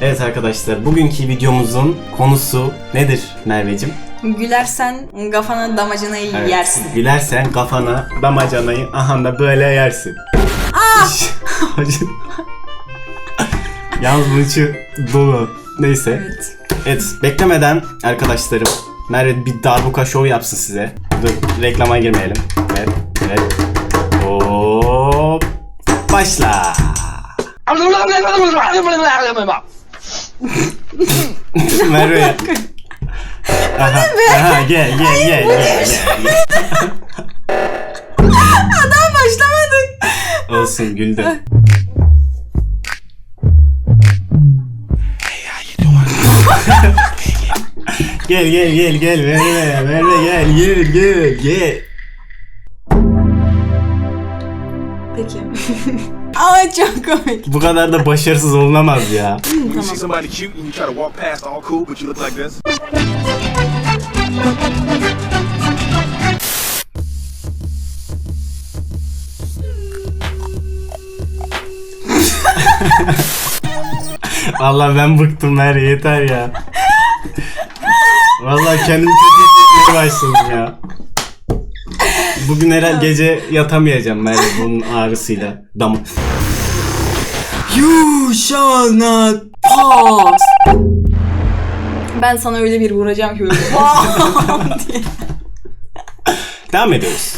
Evet arkadaşlar bugünkü videomuzun konusu nedir Merveciğim? Gülersen kafana damacınayı Evet, yersin. Gülersen kafana damacanayı aha da böyle yersin. Acı- Yalnız bunun içi dolu. Neyse. Evet. Evet beklemeden arkadaşlarım Merve bir darbuka show yapsın size. Dur reklama girmeyelim. Evet. Evet. Başla. Merve. Aha, aha, gel gel gel gel gel. Daha başlamadık. Olsun güldüm. gel gel gel gel Merve Merve gel gel gel gel. Aa çok komik. Bu kadar da başarısız olunamaz ya. When you see somebody cute and you try to walk past all cool, but you look like this. Vallahi ben bıktım Merve yeter ya. Vallahi kendimi kötü hissetmeye başladım ya. Bugün herhalde gece yatamayacağım Merve bunun ağrısıyla. Dam. You shall not pass. Ben sana öyle bir vuracağım ki böyle. Devam ediyoruz.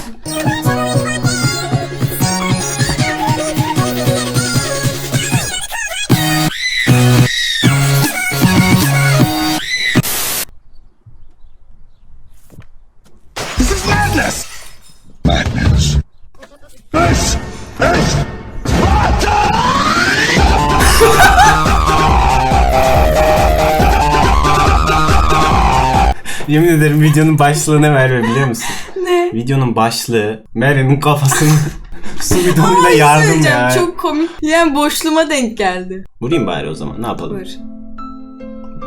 Yemin ederim videonun başlığı ne Merve biliyor musun? ne? Videonun başlığı Merve'nin kafasını su bidonuyla Ay, yardım ya. Çok komik. Yani boşluğuma denk geldi. Vurayım bari o zaman ne yapalım? Buyur.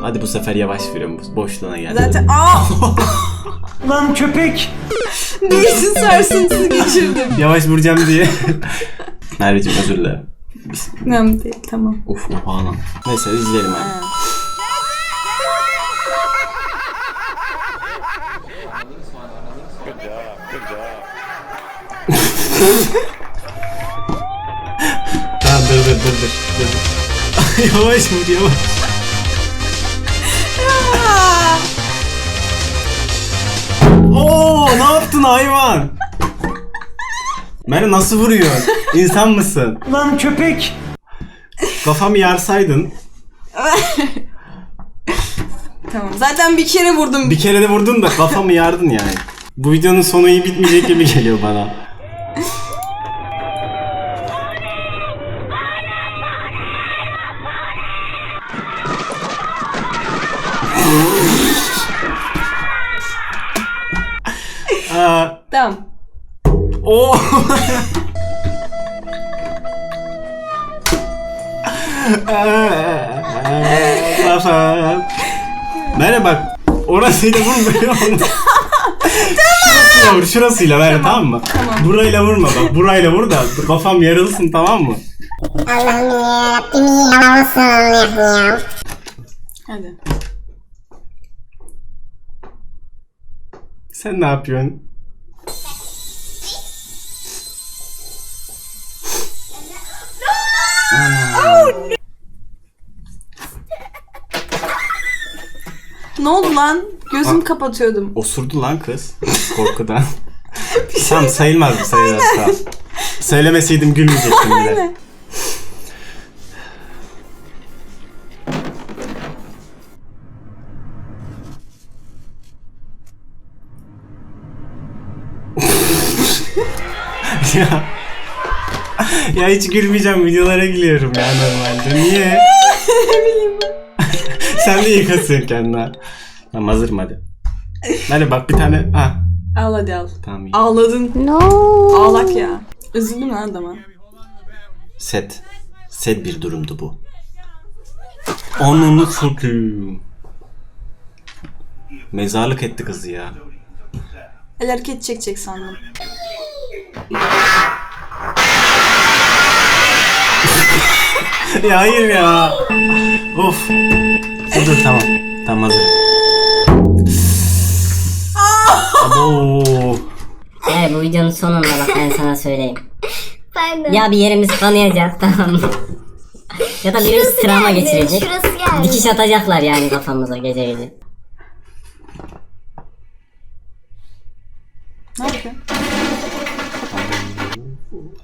Hadi bu sefer yavaş vuruyorum boşluğuna geldi. Zaten aa Lan köpek! değilsin sarsıntısı geçirdim. Yavaş vuracağım diye. Merveciğim özür dilerim. Önemli değil tamam. Uf oha lan. Neyse izleyelim hadi. Tamam dur dur dur dur. dur. yavaş vur yavaş. Oo ne yaptın hayvan? Merve nasıl vuruyor? İnsan mısın? Lan köpek. Kafamı yarsaydın. Tamam. Zaten bir kere vurdum. Bir kere de vurdun da kafamı yardın yani. Bu videonun sonu iyi bitmeyecek gibi geliyor bana. O Kafam. Merhaba bak. Orasıyla vurmuyor. Şurasıyla vur, şurasıyla ver tamam, mı? tamam. Burayla vurma bak. Burayla vur da kafam yarılsın tamam mı? Allah'ım yarabbim yarabbim ya. Hadi. Sen ne yapıyorsun? Ne oldu lan? Gözüm kapatıyordum. Osurdu lan kız. Korkudan. tamam sayılmaz bu sayılmaz tamam. Söylemeseydim gülmeyecektim bile. Aynen. ya. ya hiç gülmeyeceğim videolara gülüyorum ya normalde. Niye? Sen de yıkasın kendine. Tamam hazırım hadi. Hadi bak bir tane. Ha. Al hadi al. Tamam iyi. Ağladın. No. Ağlak ya. Üzüldüm lan adama. Set. Set bir durumdu bu. Onunu sokayım. Mezarlık etti kızı ya. El hareket çekecek sandım. Ya hayır ya. Of. Dur tamam. Tamam hazır. Abo. Evet bu videonun sonunda bak ben sana söyleyeyim. Pardon. Ya bir yerimiz kanayacak tamam mı? ya da birimiz Şurası travma geldi, geçirecek. Şurası geldi. Dikiş atacaklar yani kafamıza gece gece. Ne yapıyorsun?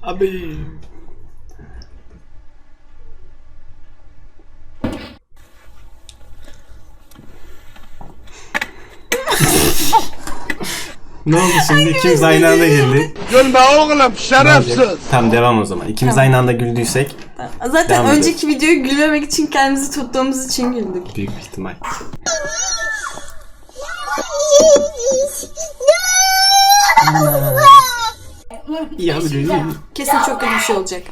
Abi. Ne oldu şimdi? İkimiz aynı anda güldük. Gülme oğlum şerefsiz. Tamam devam o zaman. İkimiz aynı anda güldüysek Zaten Devam edelim. önceki videoyu gülmemek için kendimizi tuttuğumuz için güldük. büyük bir ihtimal. Yavrum. Kesin çok kötü bir şey olacak.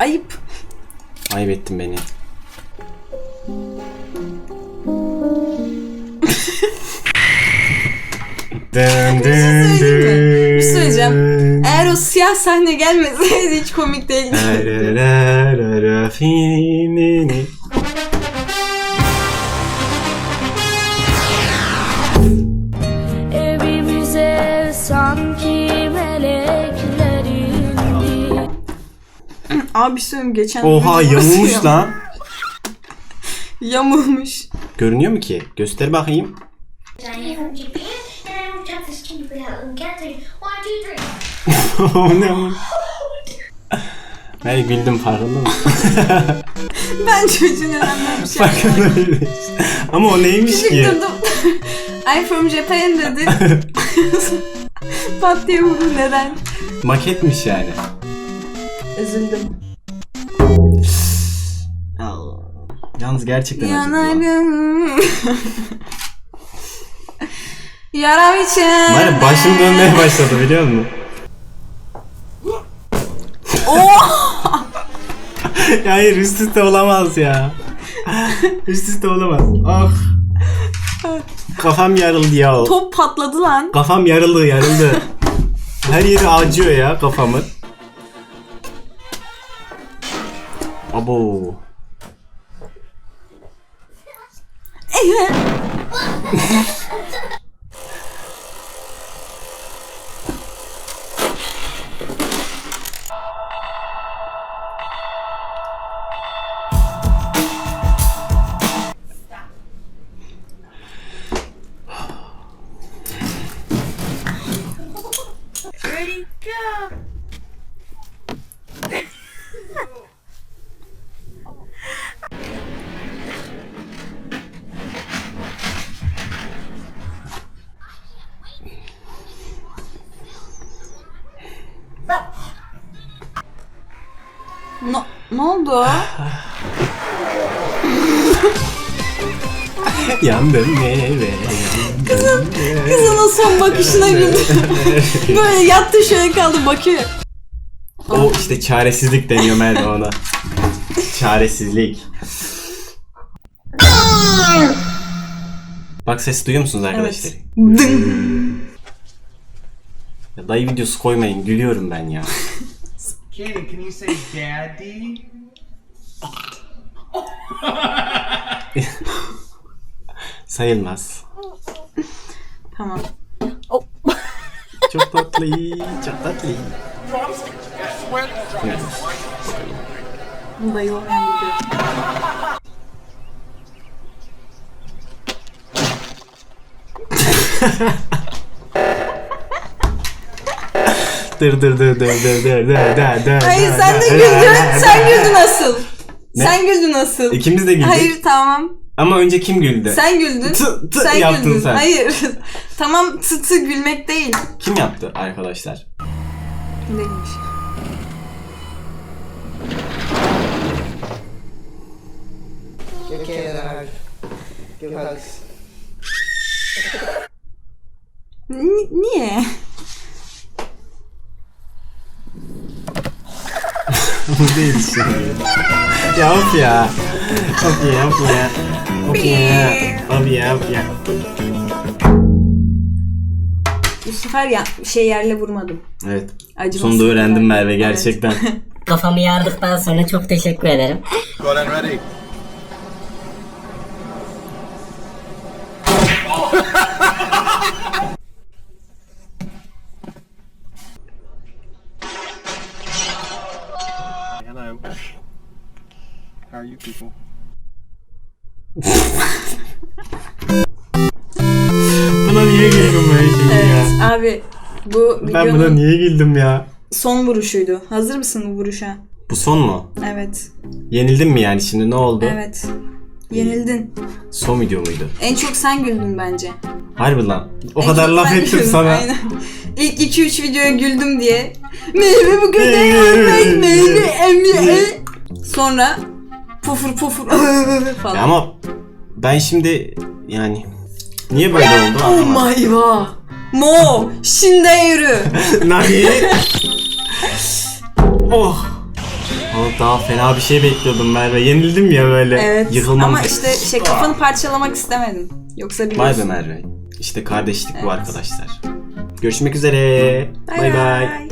Ayıp. Ayıp ettin beni. Dın dın mi? Bir şey söyleyeceğim. dın. Eğer o siyah sahne gelmeseydi hiç komik değildi. Ararara finini. Evimize sanki melekler indi. Abi şey söyleyeyim geçen Oha nasıl yamulmuş ya- lan. Yamulmuş. Görünüyor mu ki? Göster bakayım. Counting. One, two, three. O ne ama? Ben güldüm farkında mısın? Ben çocuğun önemli bir şey yapmadım. Farkında değiliz. Ama o neymiş Küçük ki? durdum. I'm from Japan dedi. Pat diye vurdu neden? Maketmiş yani. Üzüldüm. Yalnız gerçekten acıdı lan. Yanarım. Yaram için. Var ya başım dönmeye başladı biliyor musun? ya hayır üst üste olamaz ya. üst üste olamaz. Ah. Kafam yarıldı ya. Top patladı lan. Kafam yarıldı yarıldı. Her yeri acıyor ya kafamın. Abo. Ne, ne oldu? Yandım eve. Kızın o son bakışına güldü. Böyle yattı şöyle kaldı bakıyor. O işte çaresizlik deniyor Merve ona. Çaresizlik. Bak ses duyuyor musunuz arkadaşlar? Dın. Ya dayı videosu koymayın gülüyorum ben ya. Kaden, can you say daddy? Sayılmaz. Tamam. Çok tatlı, çok tatlı. Evet. Olmayan video. Dır dır dır dır dır dır dır dır dır Hayır dır sen de dır güldün. dır Sen dır. güldün asıl. Ne? Sen güldün asıl. İkimiz de güldük. Hayır tamam. Ama önce kim güldü? Sen güldün. Tı- tı sen yaptın güldün. sen. Hayır. tamam tı tı gülmek değil. Kim yaptı arkadaşlar? Hugs. Ni- niye? Bu değil. ya of ya. Of ya of ya. Of ya. Of ya of ya. Yusuf sefer ya şey yerle vurmadım. Evet. Acımasız Sonunda öğrendim Merve Evet. gerçekten. Kafamı yardıktan sonra çok teşekkür ederim. Go then ready. Hello. How are you people? buna niye güldüm ben şimdi Evet ya? abi bu Ben buna videonun niye güldüm ya? son vuruşuydu. Hazır mısın bu vuruşa? Bu son mu? Evet. Yenildin mi yani şimdi ne oldu? Evet. Yenildin. Son video muydu? En çok sen güldün bence. Harbi lan. O En kadar çok laf sen ettim güldün, sana. Aynen. İlk 2-3 videoya güldüm diye. Meyve bugün de yemek meyve emye. Sonra pufur pufur falan. Ya ama ben şimdi yani niye böyle oldu Oh anlamadım. my god. Mo, şimdi yürü. Nani? oh. Oğlum daha fena bir şey bekliyordum Merve. Yenildim ya böyle. Evet. Yıkılmam. Ama işte şey kafanı parçalamak istemedim. Yoksa Vay biliyorsun. be Merve. İşte kardeşlik bu Evet. arkadaşlar. Görüşmek üzere. Bay Bay bay. bay.